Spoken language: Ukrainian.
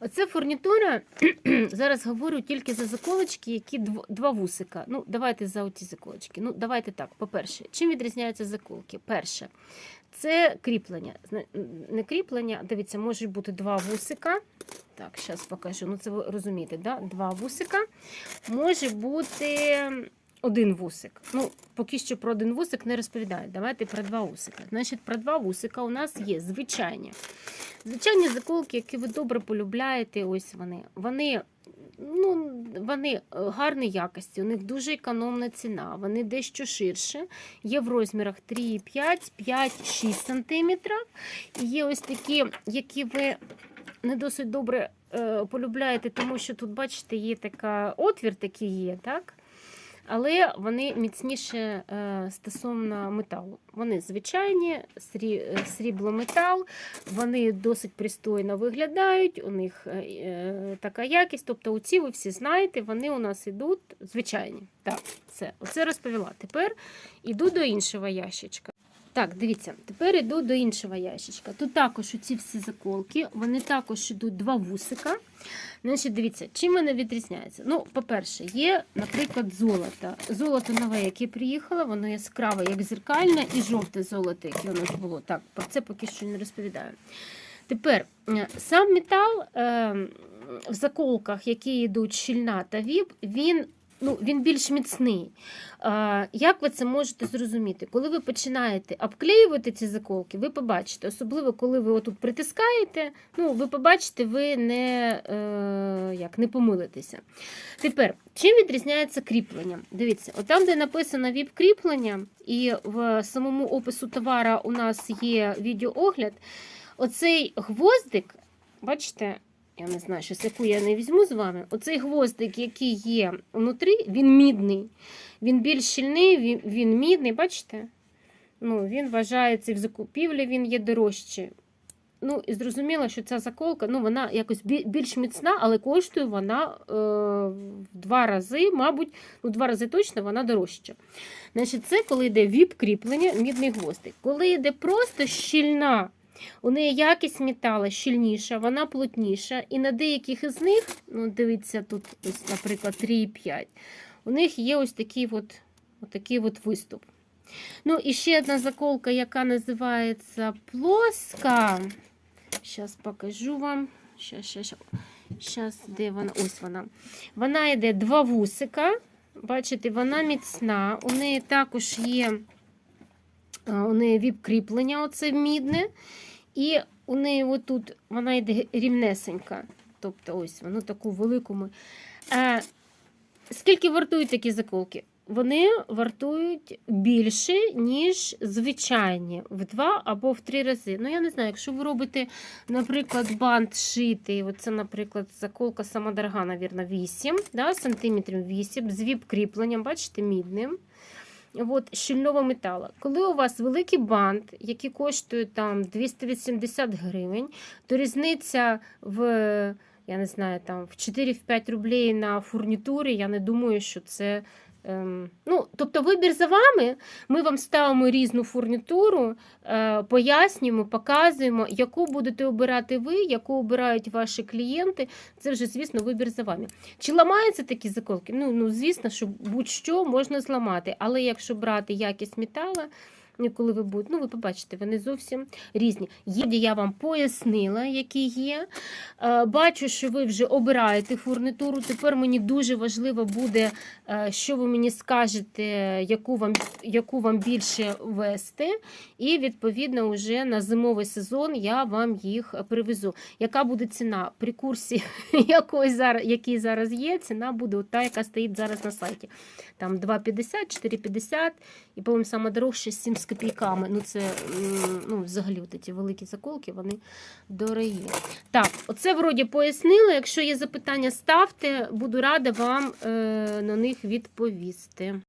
Оце фурнітура. Зараз говорю тільки за заколочки, які дв- два вусика. Ну, давайте за оці заколочки. Ну, давайте так. По-перше, чим відрізняються заколки? Перше, це кріплення. Не кріплення, дивіться, можуть бути два вусика. Так, зараз покажу. Ну, це ви розумієте, да? два вусика. Може бути один вусик. Ну, поки що про один вусик не розповідаю. Давайте про два вусика. Значить, про два вусика у нас є звичайні. Звичайні заколки, які ви добре полюбляєте, ось вони. Вони, ну, вони е, гарної якості, у них дуже економна ціна, вони дещо ширше. Є в розмірах 3,5, 5, 6 см. І є ось такі, які ви не досить добре е, полюбляєте, тому що тут, бачите, є така отвір такий є, так? Але вони міцніше стосовно металу. Вони звичайні, е, сріблометал, вони досить пристойно виглядають, у них е, е, така якість. Тобто, оці ви всі знаєте, вони у нас йдуть звичайні. Так, все, оце розповіла. Тепер іду до іншого ящичка. Так, дивіться, тепер іду до іншого ящичка. Тут також оці всі заколки, вони також йдуть два вусика. Значить, дивіться, чим вони відрізняються? Ну, по-перше, є, наприклад, золото. Золото нове, яке приїхало, воно яскраве, як зеркальне, і жовте золото, яке у нас було. Так, про це поки що не розповідаю. Тепер, е, сам метал е, в заколках, які йдуть щільна та віп, він. Ну, він більш міцний. А, як ви це можете зрозуміти? Коли ви починаєте обклеювати ці заколки, ви побачите, особливо коли ви отут притискаєте, ну, ви побачите, ви не, е, як, не помилитеся. Тепер, чим відрізняється кріплення? Дивіться, от там, де написано віп кріплення, і в самому опису товара у нас є відеоогляд, оцей гвоздик, бачите, я не знаю, щось яку я не візьму з вами. Оцей гвоздик, який є внутрі, він мідний. Він більш щільний, він, він мідний, бачите? Ну, Він вважається в закупівлі, він є дорожчий. Ну, і зрозуміло, що ця заколка, ну, вона якось більш міцна, але коштує вона е, в два рази, мабуть, ну, два рази точно вона дорожча. Значить, це коли йде віп-кріплення, мідний гвоздик. Коли йде просто щільна, у неї якість металу щільніша, вона плотніша, і на деяких із них, ну, дивіться, тут, ось, наприклад, 3,5, у них є ось такий от, от такий от виступ. Ну, і ще одна заколка, яка називається плоска. Зараз покажу вам. Щас, щас, щас. Де вона? Ось вона. Вона йде два вусика. Бачите, вона міцна. У неї також є у неї віп-кріплення, оце мідне. І у неї отут вона йде рівнесенька. Тобто, ось воно таку велику. ми- А, скільки вартують такі заколки? Вони вартують більше, ніж звичайні, в два або в три рази. Ну, я не знаю, якщо ви робите, наприклад, бант шитий, оце, наприклад, заколка сама дорога, навірно, 8 да, сантиметрів 8, з віп-кріпленням, бачите, мідним. От, щільного металу. Коли у вас великий бант, який коштує там 280 гривень, то різниця в я не знаю, там в 4-5 рублей на фурнітурі, я не думаю, що це. Ем, ну, тобто вибір за вами, ми вам ставимо різну фурнітуру, е, пояснюємо, показуємо, яку будете обирати ви, яку обирають ваші клієнти. Це вже, звісно, вибір за вами. Чи ламаються такі заколки? Ну, ну звісно, що будь-що можна зламати, але якщо брати якість металу, і коли ви будете, ну ви побачите, вони зовсім різні. Є, я вам пояснила, які є. Е, Бачу, що ви вже обираєте фурнітуру. Тепер мені дуже важливо буде, е, що ви мені скажете, яку вам, яку вам більше вести. І, відповідно, вже на зимовий сезон я вам їх привезу. Яка буде ціна при курсі, який зараз є, ціна буде та, яка стоїть зараз на сайті. Там 2,50, 4,50 і, по-моєму, саме дорожче 7 з копійками. Ну, це ну, взагалі от ці великі заколки, вони дорогі. Так, оце вроді пояснила. Якщо є запитання, ставте, буду рада вам е, на них відповісти.